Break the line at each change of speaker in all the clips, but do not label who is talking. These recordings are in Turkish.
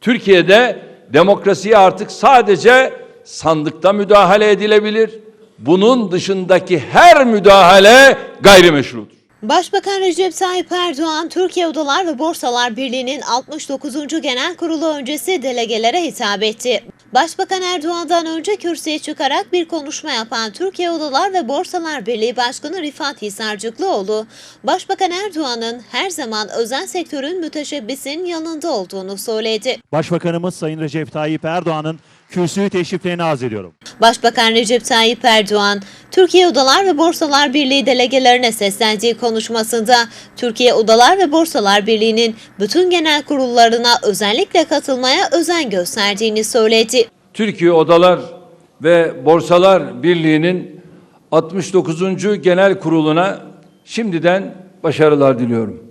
Türkiye'de demokrasiye artık sadece sandıkta müdahale edilebilir. Bunun dışındaki her müdahale gayrimeşrudur.
Başbakan Recep Tayyip Erdoğan, Türkiye Odalar ve Borsalar Birliği'nin 69. Genel Kurulu öncesi delegelere hitap etti. Başbakan Erdoğan'dan önce kürsüye çıkarak bir konuşma yapan Türkiye Odalar ve Borsalar Birliği Başkanı Rifat Hisarcıklıoğlu, Başbakan Erdoğan'ın her zaman özel sektörün müteşebbisinin yanında olduğunu söyledi.
Başbakanımız Sayın Recep Tayyip Erdoğan'ın kürsüyü teşriflerini arz ediyorum.
Başbakan Recep Tayyip Erdoğan, Türkiye Odalar ve Borsalar Birliği delegelerine seslendiği konuşmasında Türkiye Odalar ve Borsalar Birliği'nin bütün genel kurullarına özellikle katılmaya özen gösterdiğini söyledi.
Türkiye Odalar ve Borsalar Birliği'nin 69. Genel Kurulu'na şimdiden başarılar diliyorum.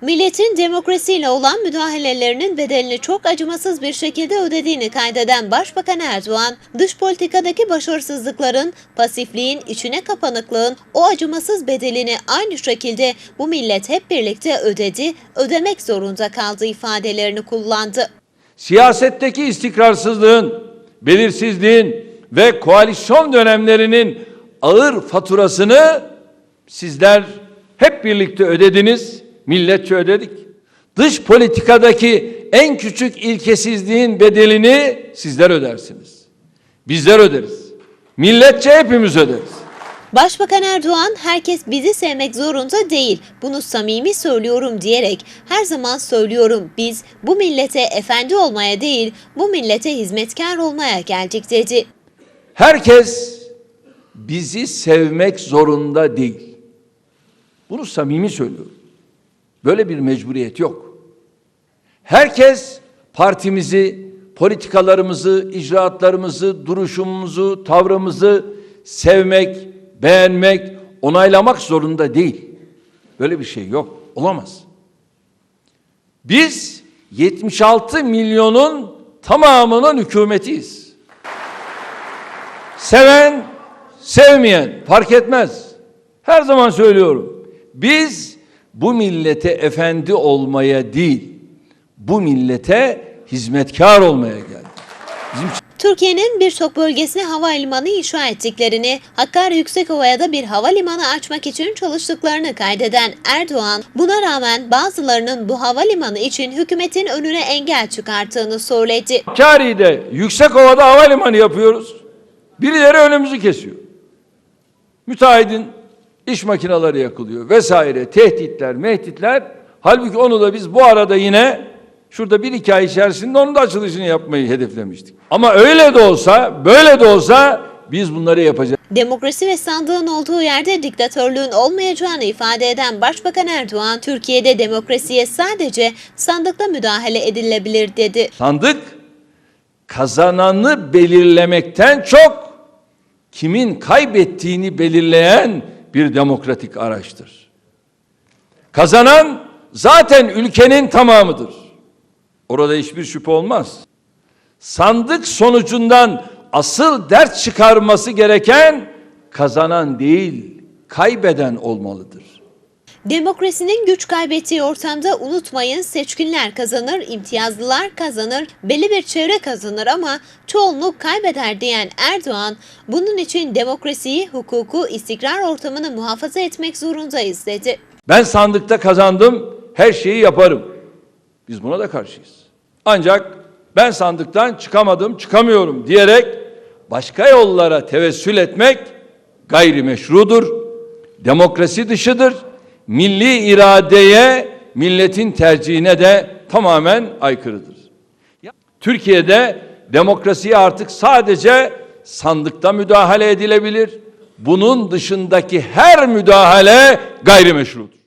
Milletin demokrasiyle olan müdahalelerinin bedelini çok acımasız bir şekilde ödediğini kaydeden Başbakan Erdoğan, dış politikadaki başarısızlıkların, pasifliğin, içine kapanıklığın o acımasız bedelini aynı şekilde bu millet hep birlikte ödedi, ödemek zorunda kaldı ifadelerini kullandı.
Siyasetteki istikrarsızlığın, belirsizliğin ve koalisyon dönemlerinin ağır faturasını sizler hep birlikte ödediniz, milletçe ödedik. Dış politikadaki en küçük ilkesizliğin bedelini sizler ödersiniz. Bizler öderiz. Milletçe hepimiz öderiz.
Başbakan Erdoğan herkes bizi sevmek zorunda değil. Bunu samimi söylüyorum diyerek her zaman söylüyorum biz bu millete efendi olmaya değil bu millete hizmetkar olmaya geldik dedi.
Herkes bizi sevmek zorunda değil. Bunu samimi söylüyorum. Böyle bir mecburiyet yok. Herkes partimizi, politikalarımızı, icraatlarımızı, duruşumuzu, tavrımızı sevmek, beğenmek, onaylamak zorunda değil. Böyle bir şey yok. Olamaz. Biz 76 milyonun tamamının hükümetiyiz. Seven, sevmeyen fark etmez. Her zaman söylüyorum. Biz bu millete efendi olmaya değil, bu millete hizmetkar olmaya geldik. Bizim
Türkiye'nin birçok bölgesine havalimanı inşa ettiklerini, Hakkari Yüksekova'ya da bir havalimanı açmak için çalıştıklarını kaydeden Erdoğan, buna rağmen bazılarının bu havalimanı için hükümetin önüne engel çıkarttığını söyledi.
Hakkari'de Yüksekova'da havalimanı yapıyoruz. Birileri önümüzü kesiyor. Müteahhidin iş makineleri yakılıyor vesaire tehditler mehditler. Halbuki onu da biz bu arada yine şurada bir iki ay içerisinde onun da açılışını yapmayı hedeflemiştik. Ama öyle de olsa böyle de olsa biz bunları yapacağız.
Demokrasi ve sandığın olduğu yerde diktatörlüğün olmayacağını ifade eden Başbakan Erdoğan, Türkiye'de demokrasiye sadece sandıkla müdahale edilebilir dedi.
Sandık kazananı belirlemekten çok kimin kaybettiğini belirleyen bir demokratik araçtır. Kazanan zaten ülkenin tamamıdır. Orada hiçbir şüphe olmaz. Sandık sonucundan asıl dert çıkarması gereken kazanan değil, kaybeden olmalıdır.
Demokrasinin güç kaybettiği ortamda unutmayın seçkinler kazanır, imtiyazlılar kazanır, belli bir çevre kazanır ama çoğunluk kaybeder diyen Erdoğan, bunun için demokrasiyi, hukuku, istikrar ortamını muhafaza etmek zorundayız dedi.
Ben sandıkta kazandım, her şeyi yaparım. Biz buna da karşıyız. Ancak ben sandıktan çıkamadım, çıkamıyorum diyerek başka yollara tevessül etmek gayrimeşrudur. Demokrasi dışıdır. Milli iradeye, milletin tercihine de tamamen aykırıdır. Türkiye'de demokrasiye artık sadece sandıkta müdahale edilebilir. Bunun dışındaki her müdahale gayrimeşrudur.